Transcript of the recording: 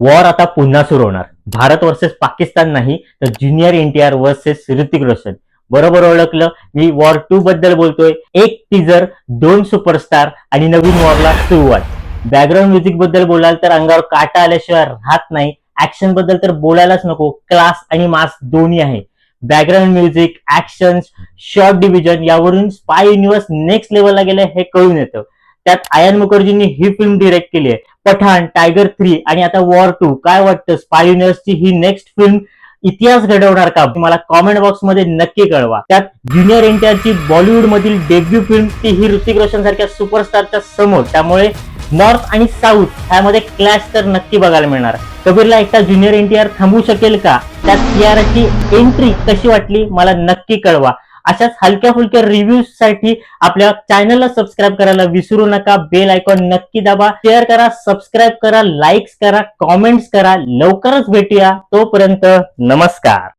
War आता पुन्हा सुरू होणार. भारत वर्सेस पाकिस्तान नाही तर junior NTR versus Hrithik Roshan बरोबर ओळखलं? मी वॉर टू बद्दल बोलतोय. एक टीजर दोन सुपरस्टार आणि नवीन वॉरला सुरुवात. बॅकग्राऊंड म्युझिकबद्दल बोलाल तर अंगावर काटा आल्याशिवाय राहत नाही. ऍक्शनबद्दल तर बोलायलाच नको. क्लास आणि मास दोन्ही आहे. Background music action shot division यावरून स्पाय युनिव्हर्स नेक्स्ट लेवलला गेलं हे कळून येतं. त्यात आयन मुखर्जींनी ही फिल्म डिरेक्ट केली आहे. पठाण टायगर थ्री आणि आता वॉर टू काय वाटतं? स्पाय युनिव्हर्सची ही नेक्स्ट फिल्म इतिहास घडवणार का? मला कॉमेंट बॉक्समध्ये नक्की कळवा. त्यात ज्युनियर एनटीआरची बॉलिवूड मधील डेब्यू फिल्म ती ही ऋतिक रोशन सारख्या सुपरस्टारच्या समोर. त्यामुळे नॉर्थ आणि साऊथ ह्यामध्ये क्लॅश तर नक्की बघायला मिळणार. कबीरला एकटा ज्युनियर एनटीआर थांबू शकेल का? त्यात कियाराची एंट्री कशी वाटली? मला नक्की कळवा. अशाच हलक्या फुलक्या रिव्ह्यूजसाठी आपल्या चॅनलला सबस्क्राईब करायला विसरू नका. बेल आयकॉन नक्की दाबा. शेअर करा सबस्क्राईब करा लाईक्स करा कॉमेंट्स करा. लवकरच भेटूया. तोपर्यंत नमस्कार.